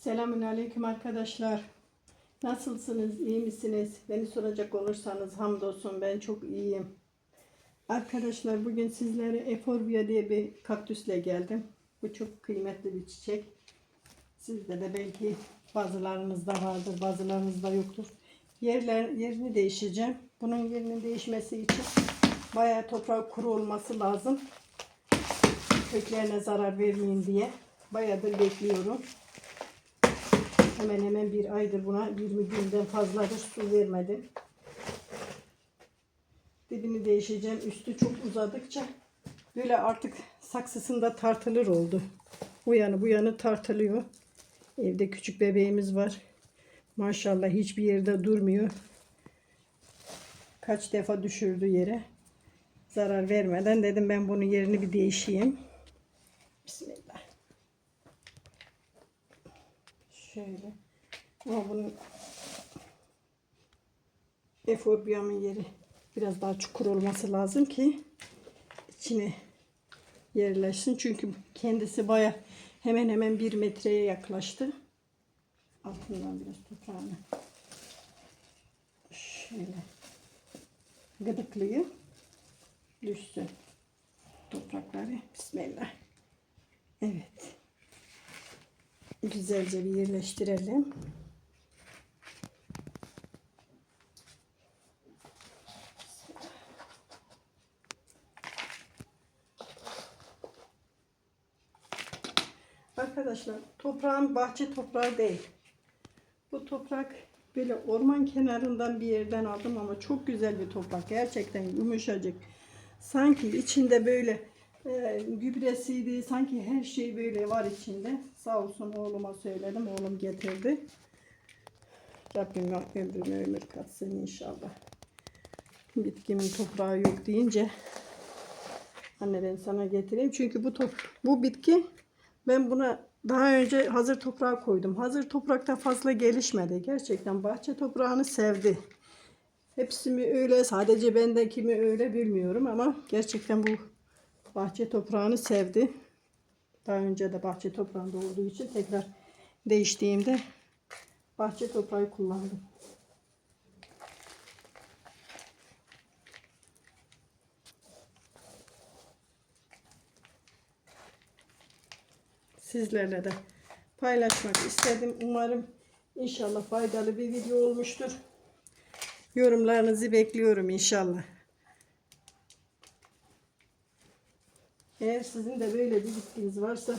Selamün Aleyküm arkadaşlar. Nasılsınız? iyi misiniz? Beni soracak olursanız hamdolsun ben çok iyiyim. Arkadaşlar bugün sizlere Eforbia diye bir kaktüsle geldim. Bu çok kıymetli bir çiçek. Sizde de belki bazılarınızda vardır, bazılarınızda yoktur. Yerler, yerini değişeceğim. Bunun yerinin değişmesi için bayağı toprağı kuru olması lazım. Köklerine zarar vermeyin diye. Bayağıdır bekliyorum. Hemen hemen bir aydır buna 20 günden fazladır su vermedim. Dibini değişeceğim. Üstü çok uzadıkça böyle artık saksısında tartılır oldu. Bu yanı bu yanı tartılıyor. Evde küçük bebeğimiz var. Maşallah hiçbir yerde durmuyor. Kaç defa düşürdü yere. Zarar vermeden dedim ben bunun yerini bir değişeyim. Bismillah. Şöyle. Ama bunun eforbiyamın yeri biraz daha çukur olması lazım ki içine yerleşsin. Çünkü kendisi baya hemen hemen bir metreye yaklaştı. Altından biraz toprağını şöyle gıdıklıyım. Düşsün toprakları. Bismillah. Evet. Güzelce bir yerleştirelim. Arkadaşlar toprağın bahçe toprağı değil. Bu toprak böyle orman kenarından bir yerden aldım ama çok güzel bir toprak. Gerçekten yumuşacık. Sanki içinde böyle e, gübresiydi. Sanki her şey böyle var içinde. Sağ olsun oğluma söyledim. Oğlum getirdi. Rabbim ömrüne ömür katsın inşallah. Bitkimin toprağı yok deyince anne ben sana getireyim. Çünkü bu top, bu bitki ben buna daha önce hazır toprağa koydum. Hazır toprakta fazla gelişmedi. Gerçekten bahçe toprağını sevdi. Hepsi mi öyle, sadece bendeki mi öyle bilmiyorum ama gerçekten bu bahçe toprağını sevdi. Daha önce de bahçe toprağında olduğu için tekrar değiştiğimde bahçe toprağı kullandım. Sizlerle de paylaşmak istedim. Umarım inşallah faydalı bir video olmuştur. Yorumlarınızı bekliyorum inşallah. Eğer sizin de böyle bir bitkiniz varsa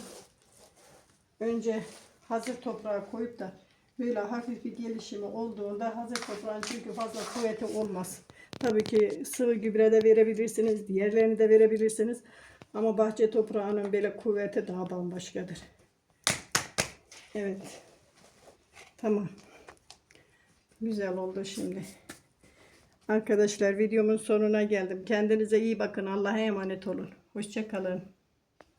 önce hazır toprağa koyup da böyle hafif bir gelişimi olduğunda hazır toprağın çünkü fazla kuvveti olmaz. Tabii ki sıvı gübre de verebilirsiniz, diğerlerini de verebilirsiniz. Ama bahçe toprağının böyle kuvveti daha bambaşkadır. Evet. Tamam. Güzel oldu şimdi. Arkadaşlar videomun sonuna geldim. Kendinize iyi bakın. Allah'a emanet olun. Hoşçakalın.